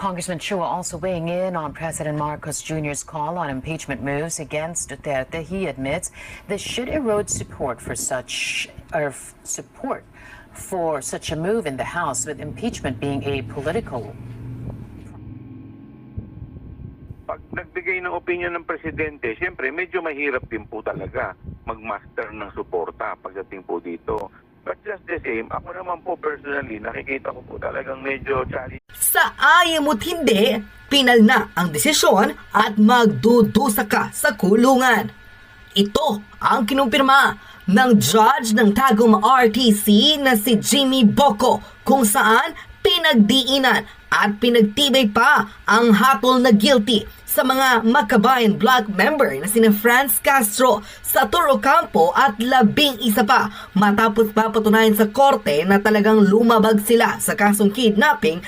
Congressman Chua also weighing in on President Marcos Jr.'s call on impeachment moves against Duterte. He admits this should erode support for such or support for such a move in the House, with impeachment being a political pag nagbigay ng opinion ng presidente, siyempre medyo mahirap din po talaga magmaster ng suporta pagdating po dito. But just the same, ako naman po personally, nakikita ko po talagang medyo challenge Sa ayaw mo't hindi, pinal na ang desisyon at magdudusa ka sa kulungan. Ito ang kinumpirma ng judge ng Tagum RTC na si Jimmy Boko kung saan pinagdiinan at pinagtibay pa ang hatol na guilty sa mga Makabayan Black member na sina Franz Castro sa Toro Campo at labing isa pa. Matapos papatunayan sa korte na talagang lumabag sila sa kasong kidnapping